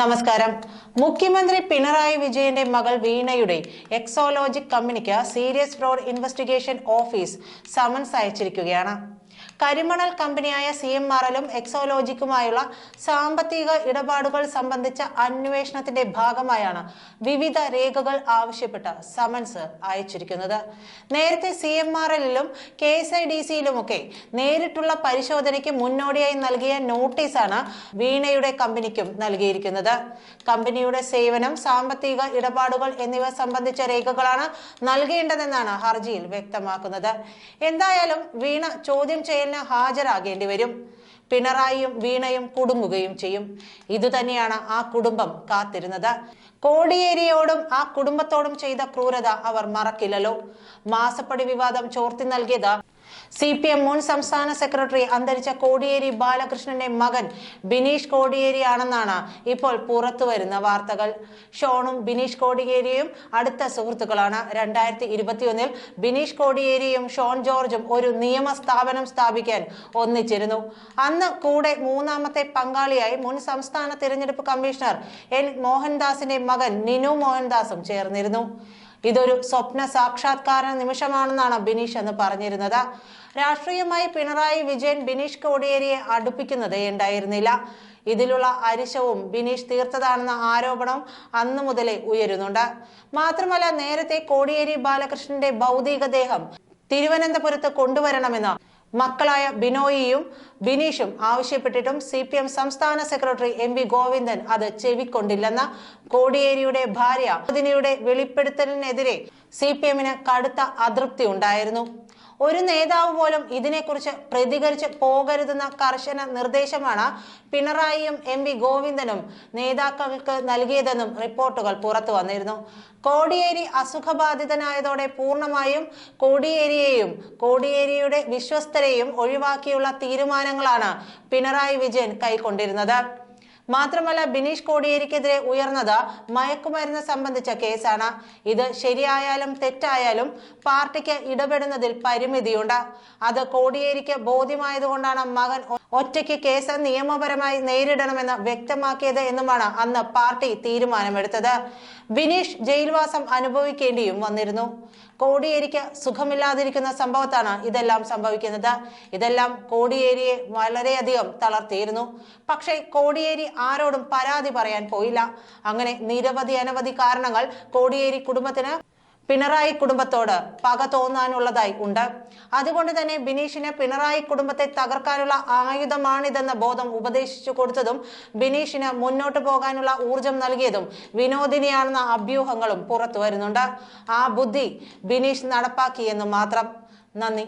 നമസ്കാരം. മുഖ്യമന്ത്രി പിണറായി വിജയന്റെ മകൾ വീണയുടെ എക്സോലോജിക് കമ്പനിക്ക് serious fraud investigation office summons അയച്ചിരിക്കുകയാണ്. കരിമണൽ കമ്പനിയായ സി എം ആർ എല്ലും എക്സോലോജിക്കുമായുള്ള സാമ്പത്തിക ഇടപാടുകൾ സംബന്ധിച്ച അന്വേഷണത്തിന്റെ ഭാഗമായാണ് വിവിധ രേഖകൾ ആവശ്യപ്പെട്ട് സമൻസ് അയച്ചിരിക്കുന്നത്. നേരത്തെ സി എം ആർ എല്ലിലും കെ എസ് ഐ ഡി സിയിലുമൊക്കെ നേരിട്ടുള്ള പരിശോധനയ്ക്ക് മുന്നോടിയായി നൽകിയ നോട്ടീസാണ് വീണയുടെ കമ്പനിക്കും നൽകിയിരിക്കുന്നത്. കമ്പനിയുടെ സേവനം സാമ്പത്തിക ഇടപാടുകൾ എന്നിവ സംബന്ധിച്ച രേഖകളാണ് നൽകേണ്ടതെന്നാണ് ഹർജിയിൽ വ്യക്തമാക്കുന്നത്. എന്തായാലും വീണ ചോദ്യം ചെയ്യലിന് ഹാജരാകേണ്ടി വരും. പിണറായിയും വീണയും കുടുങ്ങുകയും ചെയ്യും. ഇതുതന്നെയാണ് ആ കുടുംബം കാത്തിരുന്നത്. കോടിയേരിയോടും ആ കുടുംബത്തോടും ചെയ്ത ക്രൂരത അവർ മറക്കില്ലല്ലോ. മാസപ്പടി വിവാദം ചോർത്തി നൽകിയത് സി പി എം മുൻ സംസ്ഥാന സെക്രട്ടറി അന്തരിച്ച കോടിയേരി ബാലകൃഷ്ണന്റെ മകൻ ബിനീഷ് കോടിയേരി ആണെന്നാണ് ഇപ്പോൾ പുറത്തു വരുന്ന വാർത്തകൾ. ഷോണും ബിനീഷ് കോടിയേരിയും അടുത്ത സുഹൃത്തുക്കളാണ്. രണ്ടായിരത്തി ഇരുപത്തിയൊന്നിൽ ബിനീഷ് കോടിയേരിയും ഷോൺ ജോർജും ഒരു നിയമ സ്ഥാപനം സ്ഥാപിക്കാൻ ഒന്നിച്ചിരുന്നു. അന്ന് കൂടെ മൂന്നാമത്തെ പങ്കാളിയായി മുൻ സംസ്ഥാന തിരഞ്ഞെടുപ്പ് കമ്മീഷണർ എൻ മോഹൻദാസിന്റെ മകൻ നിനു മോഹൻദാസും ചേർന്നിരുന്നു. ഇതൊരു സ്വപ്ന സാക്ഷാത്കാര നിമിഷമാണെന്നാണ് ബിനീഷ് എന്ന് പറഞ്ഞിരുന്നത്. രാഷ്ട്രീയമായി പിണറായി വിജയൻ ബിനീഷ് കോടിയേരിയെ അടുപ്പിക്കുന്നതേ ഉണ്ടായിരുന്നില്ല. ഇതിലുള്ള അരിശവും ബിനീഷ് തീർത്തതാണെന്ന ആരോപണം അന്നു മുതലേ ഉയരുന്നുണ്ട്. മാത്രമല്ല നേരത്തെ കോടിയേരി ബാലകൃഷ്ണന്റെ ഭൗതികദേഹം തിരുവനന്തപുരത്ത് കൊണ്ടുവരണമെന്ന് മക്കളായ ബിനോയിയും ബിനീഷും ആവശ്യപ്പെട്ടിട്ടും സി പി എം സംസ്ഥാന സെക്രട്ടറി എം വി ഗോവിന്ദൻ അത് ചെവിക്കൊണ്ടില്ലെന്ന കോടിയേരിയുടെ ഭാര്യ അതിനിയുടെ വെളിപ്പെടുത്തലിനെതിരെ സി പി എമ്മിന് കടുത്ത അതൃപ്തി ഉണ്ടായിരുന്നു. ഒരു നേതാവ് പോലും ഇതിനെക്കുറിച്ച് പ്രതികരിച്ച് പോകരുതെന്ന കർശന നിർദ്ദേശമാണ് പിണറായിയും എം വി ഗോവിന്ദനും നേതാക്കൾക്ക് നൽകിയതെന്നും റിപ്പോർട്ടുകൾ പുറത്തു വന്നിരുന്നു. കോടിയേരി അസുഖബാധിതനായതോടെ പൂർണമായും കോടിയേരിയെയും കോടിയേരിയുടെ വിശ്വസ്തരെയും ഒഴിവാക്കിയുള്ള തീരുമാനങ്ങളാണ് പിണറായി വിജയൻ കൈക്കൊണ്ടിരുന്നത്. മാത്രമല്ല ബിനീഷ് കോടിയേരിക്കെതിരെ ഉയർന്നത് മയക്കുമരുന്ന് സംബന്ധിച്ച കേസാണ്. ഇത് ശരിയായാലും തെറ്റായാലും പാർട്ടിക്ക് ഇടപെടുന്നതിൽ പരിമിതിയുണ്ട്. അത് കോടിയേരിക്ക് ബോധ്യമായതുകൊണ്ടാണ് മകൻ ഒറ്റയ്ക്ക് കേസ് നിയമപരമായി നേരിടണമെന്ന് വ്യക്തമാക്കിയത് എന്നുമാണ് അന്ന് പാർട്ടി തീരുമാനമെടുത്തത്. ബിനീഷ് ജയിൽവാസം അനുഭവിക്കേണ്ടിയും വന്നിരുന്നു. കോടിയേരിക്ക് സുഖമില്ലാതിരിക്കുന്ന സംഭവത്താണ് ഇതെല്ലാം സംഭവിക്കുന്നത്. ഇതെല്ലാം കോടിയേരിയെ വളരെയധികം തളർത്തിയിരുന്നു. പക്ഷേ കോടിയേരി ആരോടും പരാതി പറയാൻ പോയില്ല. അങ്ങനെ നിരവധി അനവധി കാരണങ്ങൾ കോടിയേരി കുടുംബത്തിന് പിണറായി കുടുംബത്തോട് പക തോന്നാനുള്ളതായി ഉണ്ട്. അതുകൊണ്ട് തന്നെ ബിനീഷിനെ പിണറായി കുടുംബത്തെ തകർക്കാനുള്ള ആയുധമാണിതെന്ന ബോധം ഉപദേശിച്ചു കൊടുത്തതും ബിനീഷിന് മുന്നോട്ട് പോകാനുള്ള ഊർജം നൽകിയതും വിനോദിനിയാണെന്ന അഭ്യൂഹങ്ങളും പുറത്തു വരുന്നുണ്ട്. ആ ബുദ്ധി ബിനീഷ് നടപ്പാക്കിയെന്ന് മാത്രം. നന്ദി.